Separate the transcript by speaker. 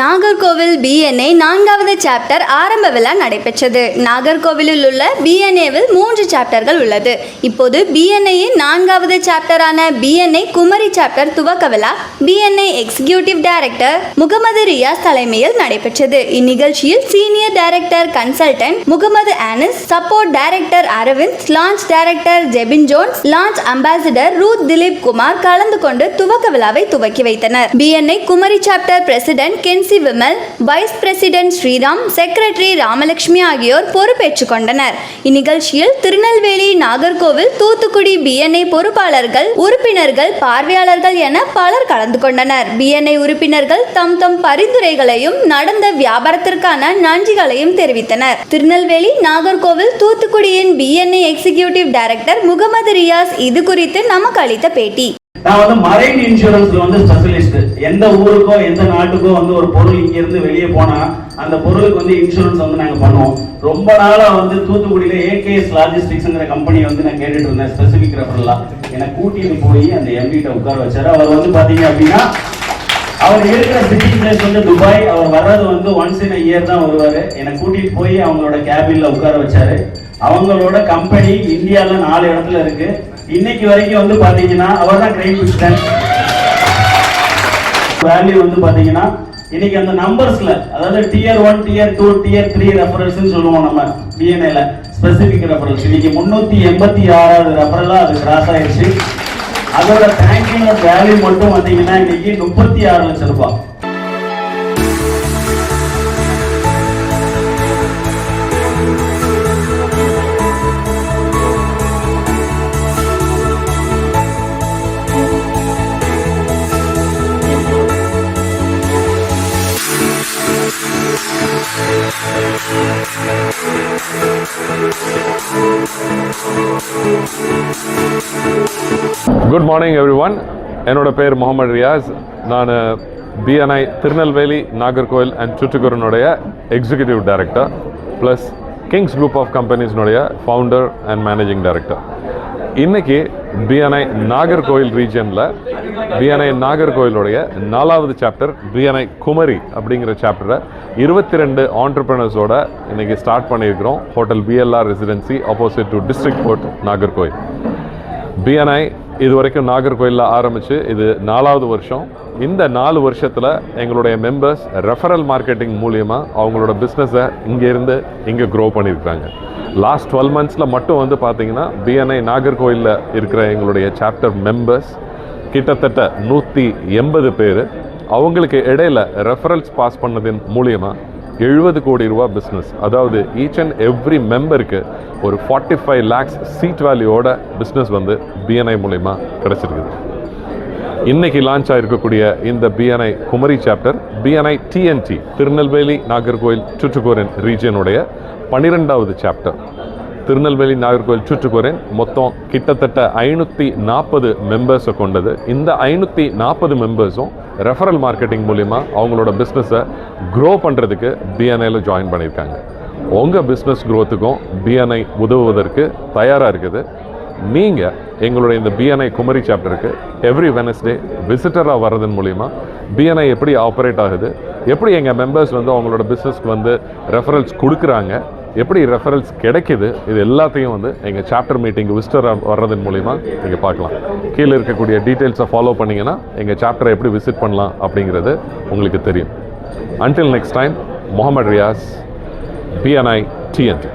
Speaker 1: Nagercoil BNA நான்காவது chapter ஆரம்ப விழா நடைபெற்றது. நாகர்கோவிலில் உள்ள பிஎன்ஏவில் மூன்று சாப்டர்கள் உள்ளது. இப்போது பிஎன்ஏயின் நான்காவது சாப்டரான பிஎன்ஏ குமரி சாப்டர் துவக்க விழா BNI executive director Mohammed Riyaz தலைமையில் நடைபெற்றது. இந்நிகழ்ச்சியில் senior director consultant Mohammed Anis support director Aravind launch director Jebin Jones launch ambassador Ruth Dileep Kumar கலந்து கொண்டு துவக்க விழாவை துவக்கி வைத்தனர். BNI Kumari chapter president Ken Kenzie Vimal vice president Sriram secretary Ramalakshmi ஆகியோர் பொறுப்பேற்றுக் கொண்டனர். இந்நிகழ்ச்சியில் திருநெல்வேலி நாகர்கோவில் தூத்துக்குடி பிஎன்ஐ பொறுப்பாளர்கள் உறுப்பினர்கள் பார்வையாளர்கள் என பலர் கலந்து கொண்டனர். பிஎன்ஐ உறுப்பினர்கள் தம் தம் பரிந்துரைகளையும் நடந்த வியாபாரத்திற்கான நன்றிகளையும் தெரிவித்தனர். Tirunelveli Nagercoil தூத்துக்குடியின் BNI executive director Mohammed Riyaz இது குறித்து நமக்கு அளித்த பேட்டி.
Speaker 2: நான் வந்து மரைன் இன்சூரன்ஸ்ல வந்து ஸ்பெஷலிஸ்ட் எந்த ஊருக்கோ எந்த நாட்டுக்கோ வந்து ஒரு பொருள் இங்க இருந்து வெளியே போனா அந்த பொருளுக்கு வந்து இன்சூரன்ஸ் வந்து நாங்க பண்ணுவோம். ரொம்ப நாளா வந்து தூத்துக்குடியில ஏகேஎஸ் லாஜிஸ்டிக்ஸ்ங்கிற கம்பெனி வந்து நான் கேட்டுட்டு இருந்தேன். ஸ்பெசிபிக் ரெஃபரலா என்னை கூட்டிட்டு போய் அந்த எம்டிட்ட உட்கார வச்சாரு. அவர் வந்து பாத்தீங்க அப்படின்னா அவர் இருக்கிற சிட்டி பிளேஸ் வந்து துபாய். அவர் வர்றது வந்து ஒன்ஸ் இன் இயர் தான் வருவாரு. என்னை கூட்டிட்டு போய் அவங்களோட கேபின்ல உட்கார வச்சாரு. அவங்களோட கம்பெனி இந்தியாவில் நாலு இடத்துல இருக்கு. இன்னைக்கு வரைக்கும் வந்து பாத்தீங்கன்னா அவர் தான் கிரைம் பிஸ்டன் வேல்யூ வந்து பாத்தீங்கன்னா இன்னைக்கு அந்த நம்பர்ஸ்ல அதாவது dear one dear two dear three reference சொல்லுவோம் நம்ம டிஎன்ஏல ஸ்பெசிபிக் ரெஃபரன்ஸ் இன்னைக்கு முன்னூத்தி எண்பத்தி ஆறாவது ரெஃபரலா அது கிராஸ் ஆயிடுச்சு அதோட பேங்கிங் வேல்யூ மட்டும் வந்தீங்கன்னா இன்னைக்கு முப்பத்தி ஆறு லட்சம் ரூபாய்.
Speaker 3: குட் மார்னிங் எவ்ரி ஒன் என்னோட பேர் முகமது ரியாஸ். நான் BNI Tirunelveli Nagercoil and சுற்றுக்குரனுடைய executive director plus kings group of கம்பெனிஸ்னுடைய founder and managing director இன்றைக்கி பிஎன்ஐ நாகர்கோவில் ரீஜனில் பிஎன்ஐ நாகர்கோவிலுடைய நாலாவது சாப்டர் பிஎன்ஐ குமரி அப்படிங்கிற சாப்டரை இருபத்தி ரெண்டு ஆண்டர்பிரினர்ஸோட இன்றைக்கி ஸ்டார்ட் பண்ணியிருக்கிறோம். Hotel BLR residency opposite to district court Nagercoil. BNI இது வரைக்கும் நாகர்கோயிலில் ஆரம்பித்து இது நாலாவது வருஷம். இந்த நாலு வருஷத்தில் எங்களுடைய மெம்பர்ஸ் ரெஃபரல் மார்க்கெட்டிங் மூலியமாக அவங்களோட பிஸ்னஸை இங்கேருந்து இங்கே க்ரோ பண்ணியிருக்காங்க. லாஸ்ட் டுவெல் மந்த்ஸில் மட்டும் வந்து பார்த்திங்கன்னா பிஎன்ஐ நாகர்கோயிலில் இருக்கிற எங்களுடைய சாப்டர் மெம்பர்ஸ் கிட்டத்தட்ட நூற்றி எண்பது பேர் அவங்களுக்கு இடையில ரெஃபரல்ஸ் பாஸ் பண்ணதின் மூலியமாக எழுபது கோடி ரூபா பிஸ்னஸ் அதாவது ஈச் அண்ட் எவ்ரி மெம்பருக்கு ஒரு ஃபார்ட்டி ஃபைவ் லேக்ஸ் சீட் வேல்யூவோட பிஸ்னஸ் வந்து பிஎன்ஐ மூலயமா கிடச்சிருக்குது. இன்றைக்கி லான்ச் ஆகிருக்கக்கூடிய இந்த BNI Kumari chapter BNI TNT Tirunelveli Nagercoil சுற்றுக்கோரன் ரீஜியனுடைய பன்னிரெண்டாவது சாப்டர் திருநெல்வேலி நாகர்கோவில் சுற்றுக்குறேன் மொத்தம் கிட்டத்தட்ட ஐநூற்றி நாற்பது மெம்பர்ஸை கொண்டது. இந்த ஐநூற்றி நாற்பது மெம்பர்ஸும் ரெஃபரல் மார்க்கெட்டிங் மூலிமா அவங்களோட பிஸ்னஸை க்ரோ பண்ணுறதுக்கு பிஎன்ஐயில் ஜாயின் பண்ணியிருக்காங்க. உங்கள் பிஸ்னஸ் க்ரோத்துக்கும் பிஎன்ஐ உதவுவதற்கு தயாராக இருக்குது. நீங்கள் எங்களுடைய இந்த பிஎன்ஐ குமரி சாப்டருக்கு எவ்ரி வெனஸ்டே விசிட்டராக வர்றதன் மூலிமா பிஎன்ஐ எப்படி ஆப்ரேட் ஆகுது எப்படி எங்கள் மெம்பர்ஸ் வந்து அவங்களோட பிஸ்னஸ்க்கு வந்து ரெஃபரல்ஸ் கொடுக்குறாங்க எப்படி ரெஃபரல்ஸ் கிடைக்குது இது எல்லாத்தையும் வந்து எங்கள் சாப்டர் மீட்டிங் விசிட்டர் வர்றதன் மூலிமா நீங்கள் பார்க்கலாம். கீழே இருக்கக்கூடிய டீட்டெயில்ஸை ஃபாலோ பண்ணிங்கன்னா எங்கள் சாப்டரை எப்படி விசிட் பண்ணலாம் அப்படிங்கிறது உங்களுக்கு தெரியும். Until next time Mohammed Riyaz BNI TNT